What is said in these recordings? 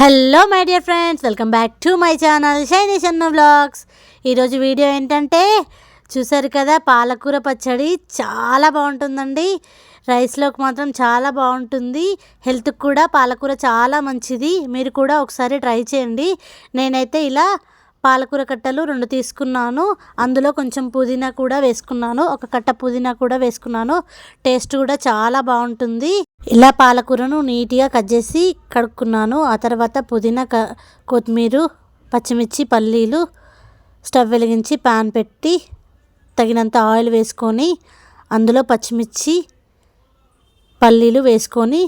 Hello my dear friends welcome back to my channel Shiny Shanna vlogs ఈరోజు video ఏంటంటే చూసారు కదా పాలకూర పచ్చడి చాలా బాగుంటుందండి. రైస్లోకి మాత్రం చాలా బాగుంటుంది. హెల్త్కి కూడా పాలకూర చాలా మంచిది. మీరు కూడా ఒకసారి ట్రై చేయండి. నేనైతే ఇలా పాలకూర కట్టలు రెండు తీసుకున్నాను. అందులో కొంచెం పుదీనా కూడా వేసుకున్నాను. ఒక కట్ట పుదీనా కూడా వేసుకున్నాను. టేస్ట్ కూడా చాలా బాగుంటుంది. ఇలా పాలకూరను నీట్గా కట్ చేసి కడుక్కున్నాను. ఆ తర్వాత పుదీనా క కొత్తిమీర పచ్చిమిర్చి పల్లీలు స్టవ్ వెలిగించి పాన్ పెట్టి తగినంత ఆయిల్ వేసుకొని అందులో పచ్చిమిర్చి పల్లీలు వేసుకొని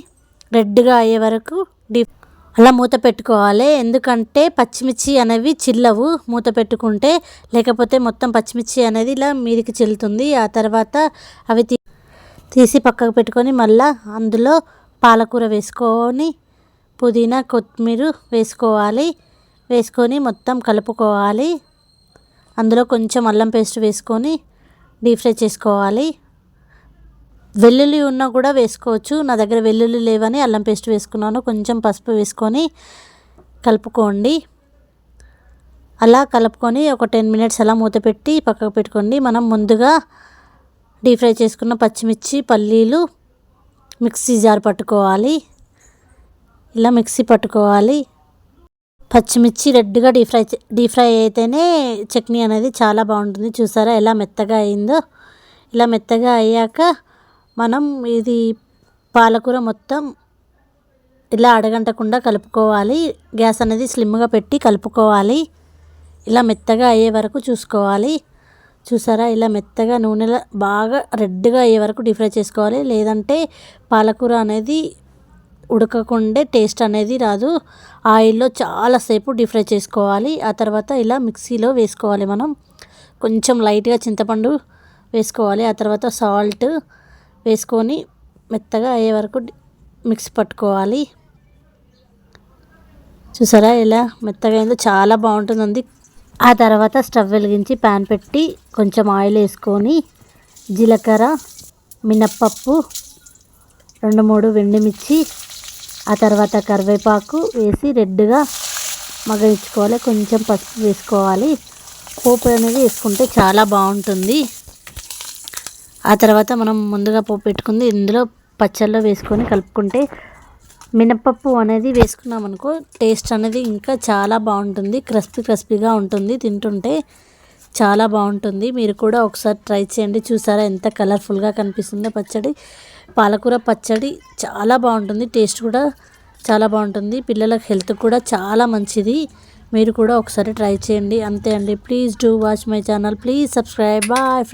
రెడ్గా అయ్యే వరకు డీప్ అలా మూత పెట్టుకోవాలి. ఎందుకంటే పచ్చిమిర్చి అనేవి చిల్లవు. మూత పెట్టుకుంటే లేకపోతే మొత్తం పచ్చిమిర్చి అనేది ఇలా మీదికి చిల్లుతుంది. ఆ తర్వాత అవి తీ తీసి పక్కకు పెట్టుకొని మళ్ళీ అందులో పాలకూర వేసుకొని పుదీనా కొత్తిమీర వేసుకోవాలి. వేసుకొని మొత్తం కలుపుకోవాలి. అందులో కొంచెం అల్లం పేస్ట్ వేసుకొని డీప్ ఫ్రై చేసుకోవాలి. వెల్లుల్లి ఉన్నా కూడా వేసుకోవచ్చు. నా దగ్గర వెల్లుల్లి లేవని అల్లం పేస్ట్ వేసుకున్నాను. కొంచెం పసుపు వేసుకొని కలుపుకోండి. అలా కలుపుకొని ఒక టెన్ మినిట్స్ అలా మూత పెట్టి పక్కకు పెట్టుకోండి. మనం ముందుగా డీప్ ఫ్రై చేసుకున్న పచ్చిమిర్చి పల్లీలు మిక్సీ జార్ పట్టుకోవాలి. ఇలా మిక్సీ పట్టుకోవాలి. పచ్చిమిర్చి రెడ్గా డీప్ ఫ్రై డీప్ ఫ్రై అయితేనే చట్నీ అనేది చాలా బాగుంటుంది. చూసారా ఎలా మెత్తగా అయిందో? ఇలా మెత్తగా అయ్యాక మనం ఇది పాలకూర మొత్తం ఇలా అడగంటకుండా కలుపుకోవాలి. గ్యాస్ అనేది స్లిమ్గా పెట్టి కలుపుకోవాలి. ఇలా మెత్తగా అయ్యే వరకు చూసుకోవాలి. చూసారా? ఇలా మెత్తగా నూనెలో బాగా రెడ్గా అయ్యే వరకు డీప్ ఫ్రై చేసుకోవాలి. లేదంటే పాలకూర అనేది ఉడకకుండే టేస్ట్ అనేది రాదు. ఆయిల్లో చాలాసేపు డీప్ ఫ్రై చేసుకోవాలి. ఆ తర్వాత ఇలా మిక్సీలో వేసుకోవాలి మనం. కొంచెం లైట్గా చింతపండు వేసుకోవాలి. ఆ తర్వాత సాల్ట్ వేసుకొని మెత్తగా అయ్యే వరకు మిక్స్ పట్టుకోవాలి. చూసారా? ఇలా మెత్తగా అయిందో చాలా బాగుంటుంది ఆ తర్వాత స్టవ్ వెలిగించి ప్యాన్ పెట్టి కొంచెం ఆయిల్ వేసుకొని జీలకర్ర మినప్పప్పు రెండు మూడు వెండిమిర్చి ఆ తర్వాత కరివేపాకు వేసి రెడ్గా మగ్గించుకోవాలి. కొంచెం పసుపు వేసుకోవాలి. పోపు అనేది వేసుకుంటే చాలా బాగుంటుంది. ఆ తర్వాత మనం ముందుగా పోపు పెట్టుకుంది. ఇందులో పచ్చళ్ళలో వేసుకొని కలుపుకుంటే మినపప్పు అనేది వేసుకున్నాం అనుకో టేస్ట్ అనేది ఇంకా చాలా బాగుంటుంది. క్రస్పీ క్రస్పీగా ఉంటుంది తింటుంటే చాలా బాగుంటుంది. మీరు కూడా ఒకసారి ట్రై చేయండి. చూసారా ఎంత కలర్ఫుల్గా కనిపిస్తుందో పచ్చడి. పాలకూర పచ్చడి చాలా బాగుంటుంది. టేస్ట్ కూడా చాలా బాగుంటుంది. పిల్లల హెల్త్ కూడా చాలా మంచిది. మీరు కూడా ఒకసారి ట్రై చేయండి. అంతే అండి. Please do watch my channel. Please subscribe. Bye